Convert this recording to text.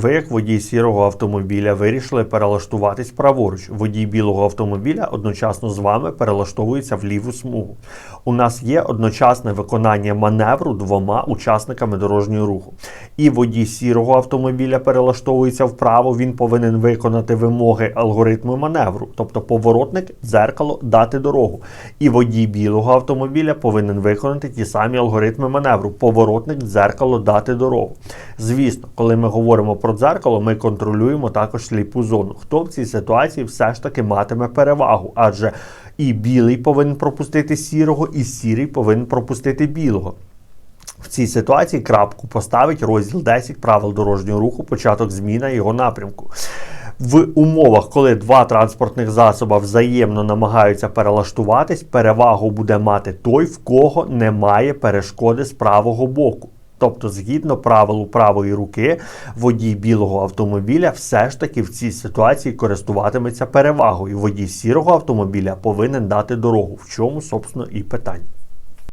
Ви, як водій сірого автомобіля, вирішили перелаштуватись праворуч. Водій білого автомобіля одночасно з вами перелаштовується в ліву смугу. У нас є одночасне виконання маневру двома учасниками дорожнього руху. І водій сірого автомобіля перелаштовується вправо. Він повинен виконати вимоги алгоритму маневру, тобто поворотник, дзеркало, дати дорогу. І водій білого автомобіля повинен виконати ті самі алгоритми маневру: поворотник, дзеркало, дати дорогу. Звісно, коли ми говоримо про дзеркало, ми контролюємо також сліпу зону. Хто в цій ситуації все ж таки матиме перевагу? Адже і білий повинен пропустити сірого, і сірий повинен пропустити білого. В цій ситуації крапку поставить розділ 10 правил дорожнього руху, початок зміна його напрямку. В умовах, коли два транспортних засоби взаємно намагаються перелаштуватись, перевагу буде мати той, в кого немає перешкоди з правого боку. Тобто, згідно правилу правої руки, водій білого автомобіля все ж таки в цій ситуації користуватиметься перевагою. Водій сірого автомобіля повинен дати дорогу. В чому, собственно, і питання.